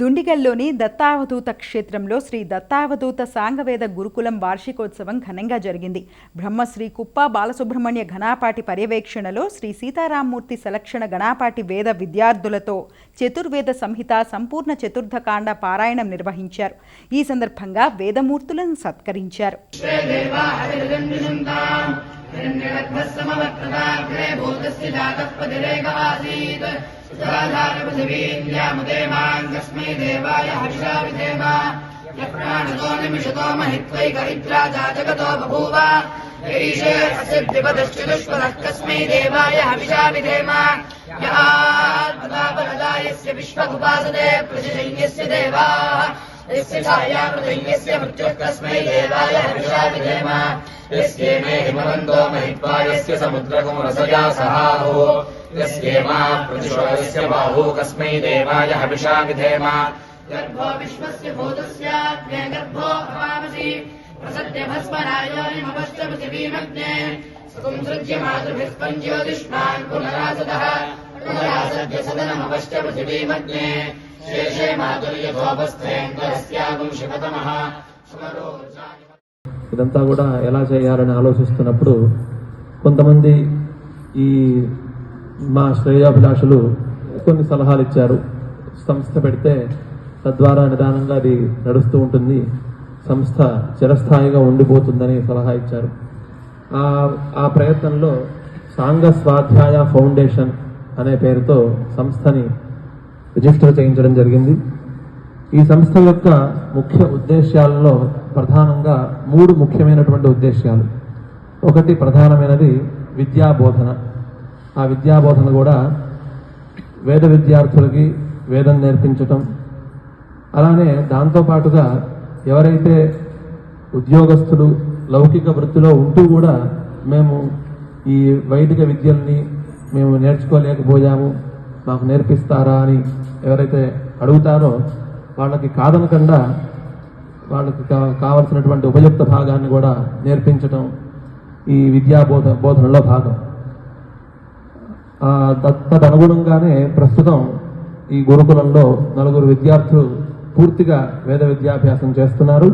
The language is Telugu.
దుండిగల్లోని దత్తావధూత క్షేత్రంలో శ్రీ దత్తావధూత సాంగవేద గురుకులం వార్షికోత్సవం ఘనంగా జరిగింది. బ్రహ్మశ్రీ కుప్ప బాలసుబ్రహ్మణ్య ఘనాపాటి పర్యవేక్షణలో శ్రీ సీతారామూర్తి సెలక్షణ ఘనాపాటి వేద విద్యార్థులతో చతుర్వేద సంహిత సంపూర్ణ చతుర్థకాండ పారాయణం నిర్వహించారు. ఈ సందర్భంగా వేదమూర్తులను సత్కరించారు. आसीत् सुधाधारपृथिवीन्द्यामुदेवान् कस्मै देवाय हर्षा विधेम। यः प्राणतो निमिषतो महित्वै इत्रा जातगतो बभूव। ईशे अस्य द्विपदश्चतुष्पदः कस्मै देवाय हविषा विधेम यस्य विश्वमुपासते प्रतिशय्यस्य देवाः। यस्य छाया पृथिव्यस्य मृत्युः कस्मै देवाय हर्षा विधेम। यस्येमे हिमवन्तो महित्वा, यस्य समुद्रकुमरसया सहाहो। यस्येमा प्रतिशोधस्य बाहू, कस्मै देवाय हविषा विधेम। गर्भो विश्वस्य भूतस्याग्ने गर्भो अवामसि प्रसद्य भस्मरायोनिमवश्च पृथिवीमग्ने सुसंसृज्य मातृभिः पञ्ज्योतिष्मान् पुनरासदः। पुनरासद्य सदनमवश्च पृथिवीमग्ने ఇదంతా కూడా ఎలా చేయాలని ఆలోచిస్తున్నప్పుడు కొంతమంది ఈ మా శ్రేయాభిలాషులు కొన్ని సలహాలు ఇచ్చారు. సంస్థ పెడితే తద్వారా నిదానంగా అది నడుస్తూ ఉంటుంది. సంస్థ చిరస్థాయిగా ఉండిపోతుందని సలహా ఇచ్చారు. ఆ ప్రయత్నంలో సాంగ స్వాధ్యాయ ఫౌండేషన్ అనే పేరుతో సంస్థని రిజిస్టర్ చేయించడం జరిగింది. ఈ సంస్థ యొక్క ముఖ్య ఉద్దేశ్యాలలో ప్రధానంగా మూడు ముఖ్యమైనటువంటి ఉద్దేశ్యాలు. ఒకటి ప్రధానమైనది విద్యాబోధన. ఆ విద్యాబోధన కూడా వేద విద్యార్థులకి వేదం నేర్పించటం. అలానే దాంతోపాటుగా ఎవరైతే ఉద్యోగస్తులు లౌకిక వృత్తిలో ఉంటూ కూడా మేము ఈ వైదిక విద్యల్ని మేము నేర్చుకోలేకపోయాము. మాకు నేర్పిస్తారా అని ఎవరైతే అడుగుతారో వాళ్ళకి కాదనకుండా వాళ్ళకి కావలసినటువంటి ఉపయుక్త భాగాన్ని కూడా నేర్పించటం ఈ విద్యా బోధ బోధనలో భాగం. తదనుగుణంగానే ప్రస్తుతం ఈ గురుకులంలో నలుగురు విద్యార్థులు పూర్తిగా వేద విద్యాభ్యాసం చేస్తున్నారు.